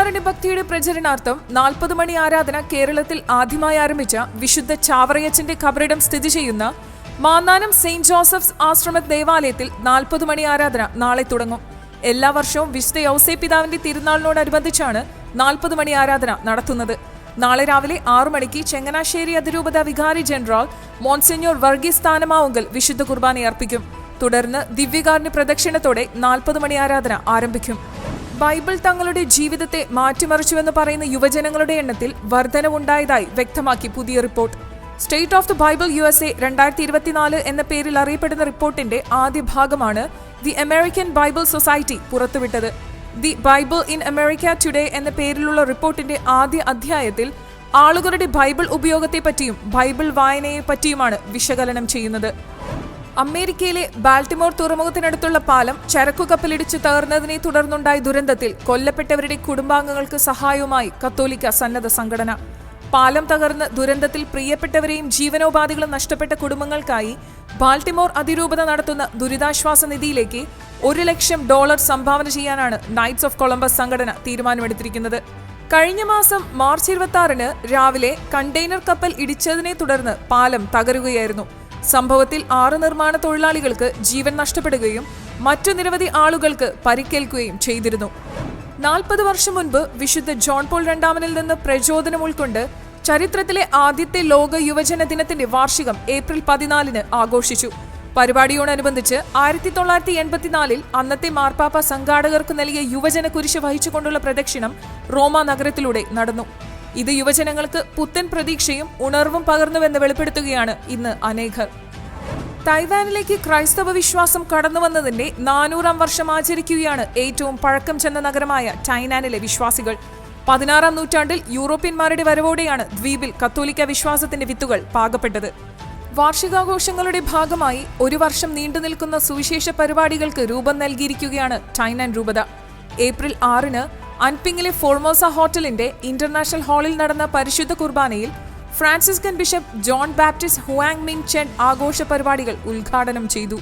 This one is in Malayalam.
ദിവ്യകാരുണ്യ ഭക്തിയുടെ പ്രചരണാർത്ഥം നാൽപ്പത് മണി ആരാധന കേരളത്തിൽ ആദ്യമായി ആരംഭിച്ച വിശുദ്ധ ചാവറയച്ചന്റെ കബറിടം സ്ഥിതി ചെയ്യുന്ന മാന്നാനം സെയിന്റ് ജോസഫ്സ് ആശ്രമ ദേവാലയത്തിൽ നാൽപ്പത് മണി ആരാധന നാളെ തുടങ്ങും. എല്ലാ വർഷവും വിശുദ്ധ യൗസേ പിതാവിന്റെ തിരുനാളിനോടനുബന്ധിച്ചാണ് നാൽപ്പത് മണി ആരാധന നടത്തുന്നത്. നാളെ രാവിലെ ആറു മണിക്ക് ചെങ്ങനാശ്ശേരി അതിരൂപത വികാരി ജനറൽ മോൺസിഞ്ഞോർ വർഗീസ് സ്ഥാനമാവുങ്കൽ വിശുദ്ധ കുർബാന അർപ്പിക്കും. തുടർന്ന് ദിവ്യകാരുണ്യ പ്രദക്ഷിണത്തോടെ നാൽപ്പത് മണി ആരാധന ആരംഭിക്കും. ബൈബിൾ തങ്ങളുടെ ജീവിതത്തെ മാറ്റിമറിച്ചുവെന്ന് പറയുന്ന യുവജനങ്ങളുടെ എണ്ണത്തിൽ വർധനവുണ്ടായതായി വ്യക്തമാക്കി പുതിയ report. State of the bible U S A രണ്ടായിരത്തി ഇരുപത്തിനാല് എന്ന പേരിൽ അറിയപ്പെടുന്ന റിപ്പോർട്ടിന്റെ ആദ്യ ഭാഗമാണ് ദി അമേരിക്കൻ ബൈബിൾ സൊസൈറ്റി പുറത്തുവിട്ടത്. The bible in America today എന്ന പേരിലുള്ള റിപ്പോർട്ടിന്റെ ആദ്യ അധ്യായത്തിൽ ആളുകളുടെ ബൈബിൾ ഉപയോഗത്തെപ്പറ്റിയും ബൈബിൾ വായനയെപ്പറ്റിയുമാണ് വിശകലനം ചെയ്യുന്നത്. അമേരിക്കയിലെ ബാൽട്ടിമോർ തുറമുഖത്തിനടുത്തുള്ള പാലം ചരക്കു കപ്പലിടിച്ചു തകർന്നതിനെ തുടർന്നുണ്ടായ ദുരന്തത്തിൽ കൊല്ലപ്പെട്ടവരുടെ കുടുംബാംഗങ്ങൾക്ക് സഹായവുമായി കത്തോലിക്ക സന്നദ്ധ സംഘടന. പാലം തകർന്ന് ദുരന്തത്തിൽ പ്രിയപ്പെട്ടവരെയും ജീവനോപാധികളും നഷ്ടപ്പെട്ട കുടുംബങ്ങൾക്കായി ബാൽട്ടിമോർ അതിരൂപത നടത്തുന്ന ദുരിതാശ്വാസ നിധിയിലേക്ക് ഒരു ലക്ഷം ഡോളർ സംഭാവന ചെയ്യാനാണ് നൈറ്റ്സ് ഓഫ് കൊളംബസ് സംഘടന തീരുമാനമെടുത്തിരിക്കുന്നത്. കഴിഞ്ഞ മാസം മാർച്ച് ഇരുപത്തി രാവിലെ കണ്ടെയ്നർ കപ്പൽ ഇടിച്ചതിനെ തുടർന്ന് പാലം തകരുകയായിരുന്നു. സംഭവത്തിൽ ആറ് നിർമ്മാണ തൊഴിലാളികൾക്ക് ജീവൻ നഷ്ടപ്പെടുകയും മറ്റു നിരവധി ആളുകൾക്ക് പരിക്കേൽക്കുകയും ചെയ്തിരുന്നു. നാൽപ്പത് വർഷം മുൻപ് വിശുദ്ധ ജോൺ പോൾ രണ്ടാമനിൽ നിന്ന് പ്രചോദനം ഉൾക്കൊണ്ട് ചരിത്രത്തിലെ ആദ്യത്തെ ലോക യുവജന ദിനത്തിന്റെ വാർഷികം ഏപ്രിൽ പതിനാലിന് ആഘോഷിച്ചു. പരിപാടിയോടനുബന്ധിച്ച് ആയിരത്തി തൊള്ളായിരത്തി എൺപത്തിനാലിൽ അന്നത്തെ മാർപ്പാപ്പ സംഘാടകർക്ക് നൽകിയ യുവജന കുരിശ് വഹിച്ചുകൊണ്ടുള്ള പ്രദക്ഷിണം റോമ നഗരത്തിലൂടെ നടന്നു. ഇത് യുവജനങ്ങൾക്ക് പുത്തൻ പ്രതീക്ഷയും ഉണർവും പകർന്നുവെന്ന് വെളിപ്പെടുത്തുകയാണ് ഇന്ന് അനേകർ തൈവാനിലേക്ക് ക്രൈസ്തവ വിശ്വാസം കടന്നുവന്നതിന്റെ നാനൂറാം വർഷം ആചരിക്കുകയാണ് ഏറ്റവും പഴക്കം ചെന്ന നഗരമായ ടൈനാനിലെ വിശ്വാസികൾ. പതിനാറാം നൂറ്റാണ്ടിൽ യൂറോപ്യന്മാരുടെ വരവോടെയാണ് ദ്വീപിൽ കത്തോലിക്ക വിശ്വാസത്തിന്റെ വിത്തുകൾ പാകപ്പെട്ടത്. വാർഷികാഘോഷങ്ങളുടെ ഭാഗമായി ഒരു വർഷം നീണ്ടുനിൽക്കുന്ന സുവിശേഷ പരിപാടികൾക്ക് രൂപം നൽകിയിരിക്കുകയാണ് ടൈനാൻ രൂപത. ഏപ്രിൽ ആറിന് അൻപിങ്ങിലെ ഫോർമോസ ഹോട്ടലിന്റെ ഇന്റർനാഷണൽ ഹാളിൽ നടന്ന പരിശുദ്ധ കുർബാനയിൽ Franciscan bishop John Baptist Huang Ming Chen ആഘോഷ പരിപാടികൾ ഉദ്ഘാടനം ചെയ്തു.